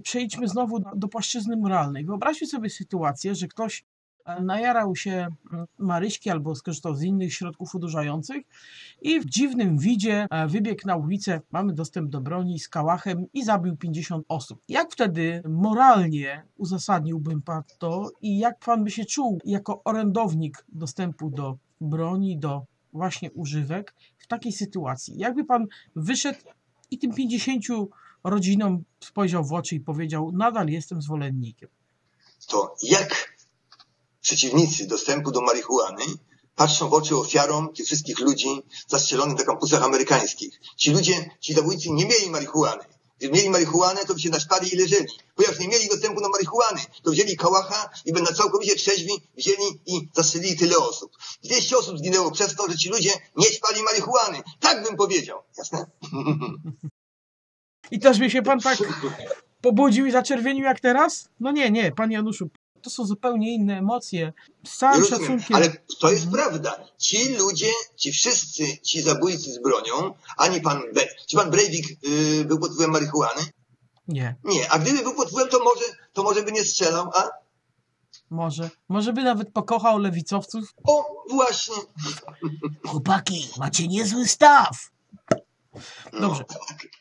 przejdźmy znowu do, do płaszczyzny moralnej. Wyobraźmy sobie sytuację, że ktoś e, najarał się mm, Maryśki albo skorzystał z innych środków udurzających i w dziwnym widzie e, wybiegł na ulicę, mamy dostęp do broni z kałachem i zabił 50 osób. Jak wtedy moralnie uzasadniłbym pan to i jak pan by się czuł jako orędownik dostępu do broni, do właśnie używek w takiej sytuacji? Jakby pan wyszedł i tym 50 rodzinom spojrzał w oczy i powiedział: Nadal jestem zwolennikiem. To jak przeciwnicy dostępu do marihuany patrzą w oczy ofiarom tych wszystkich ludzi zastrzelonych na kampusach amerykańskich. Ci ludzie, ci zabójcy nie mieli marihuany. Gdyby mieli marihuanę, to by się naspali i leżeli. Ponieważ nie mieli dostępu do marihuany, to wzięli kałacha i będą całkowicie trzeźwi, wzięli i zastrzelili tyle osób. 200 osób zginęło przez to, że ci ludzie nie spali marihuany. Tak bym powiedział. Jasne? I też by się pan tak pobudził i zaczerwienił jak teraz? No nie, nie, panie Januszu, to są zupełnie inne emocje. Z całym Rozumiem, szacunkiem. ale to jest prawda. Ci ludzie, ci wszyscy, ci zabójcy z bronią, ani pan, Be czy pan Breivik yy, był pod wpływem marihuany? Nie, Nie. A gdyby był pod wpływem, to może, to może by nie strzelał, a? może. Może by nawet pokochał lewicowców. O, właśnie. Chłopaki, macie niezły staw. No, Dobrze. tak.